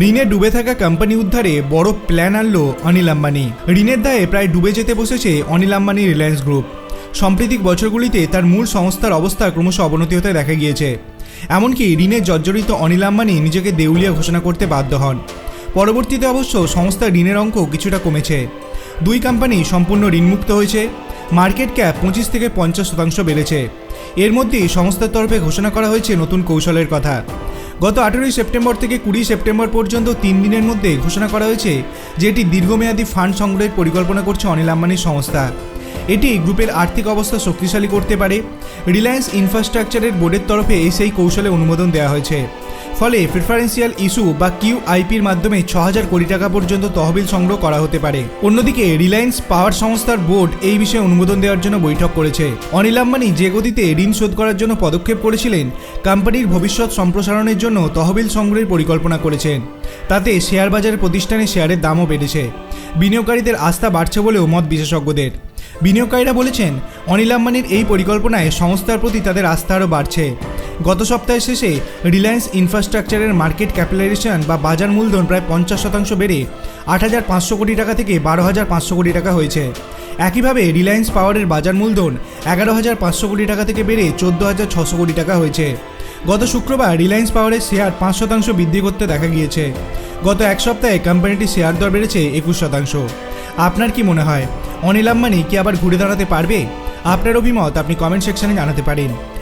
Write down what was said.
ঋণে ডুবে থাকা কোম্পানি উদ্ধারে বড় প্ল্যান আনল অনিল আম্বানি। ঋণের দায়ে প্রায় ডুবে যেতে বসেছে অনিল আম্বানি রিলায়েন্স গ্রুপ। সাম্প্রতিক বছরগুলিতে তার মূল সংস্থার অবস্থা ক্রমশ অবনতি হতে দেখা গিয়েছে। এমনকি ঋণে জর্জরিত অনিল আম্বানি নিজেকে দেউলিয়া ঘোষণা করতে বাধ্য হন। পরবর্তীতে অবশ্য সংস্থার ঋণের অঙ্ক কিছুটা কমেছে। দুই কোম্পানি সম্পূর্ণ ঋণমুক্ত হয়েছে। মার্কেট ক্যাপ পঁচিশ থেকে পঞ্চাশ শতাংশ বেড়েছে। এর মধ্যেই সংস্থার তরফে ঘোষণা করা হয়েছে নতুন কৌশলের কথা। গত আঠেরোই সেপ্টেম্বর থেকে কুড়ি সেপ্টেম্বর পর্যন্ত তিন দিনের মধ্যে ঘোষণা করা হয়েছে যে এটি দীর্ঘমেয়াদী ফান্ড সংগ্রহের পরিকল্পনা করছে অনিল আম্বানির সংস্থা। এটি গ্রুপের আর্থিক অবস্থা শক্তিশালী করতে পারে। রিলায়েন্স ইনফ্রাস্ট্রাকচারের বোর্ডের তরফে এই সেই কৌশলে অনুমোদন দেওয়া হয়েছে। ফলে প্রিফারেন্সিয়াল ইস্যু বা কিউ আইপির মাধ্যমে ছ হাজার কোটি টাকা পর্যন্ত তহবিল সংগ্রহ করা হতে পারে। অন্যদিকে রিলায়েন্স পাওয়ার সংস্থার বোর্ড এই বিষয়ে অনুমোদন দেওয়ার জন্য বৈঠক করেছে। অনিল আম্বানি যে গতিতে ঋণ শোধ করার জন্য পদক্ষেপ করেছিলেন, কোম্পানির ভবিষ্যৎ সম্প্রসারণের জন্য তহবিল সংগ্রহের পরিকল্পনা করেছেন। তাতে শেয়ার বাজারের প্রতিষ্ঠানে শেয়ারের দামও বেড়েছে। বিনিয়োগকারীদের আস্থা বাড়ছে বলেও মত বিশেষজ্ঞদের। বিনিয়োগকারীরা বলেছেন, অনিল আম্বানির এই পরিকল্পনায় সংস্থার প্রতি তাদের আস্থা আরও বাড়ছে। গত সপ্তাহের শেষে রিলায়েন্স ইনফ্রাস্ট্রাকচারের মার্কেট ক্যাপিটালাইজেশন বা বাজার মূলধন প্রায় পঞ্চাশ শতাংশ বেড়ে আট হাজার পাঁচশো কোটি টাকা থেকে বারো হাজার পাঁচশো কোটি টাকা হয়েছে। একইভাবে রিলায়েন্স পাওয়ারের বাজার মূলধন এগারো হাজার পাঁচশো কোটি টাকা থেকে বেড়ে চোদ্দ হাজার ছশো কোটি টাকা হয়েছে। গত শুক্রবার রিলায়েন্স পাওয়ারের শেয়ার পাঁচ শতাংশ বৃদ্ধি করতে দেখা গিয়েছে। গত এক সপ্তাহে কোম্পানিটির শেয়ার দর বেড়েছে একুশ শতাংশ। আপনার কি মনে হয়? অনিল আম্বানি কি আবার ঘুরে দাঁড়াতে পারবে? আপনার অভিমত আপনি কমেন্ট সেকশনে জানাতে পারেন।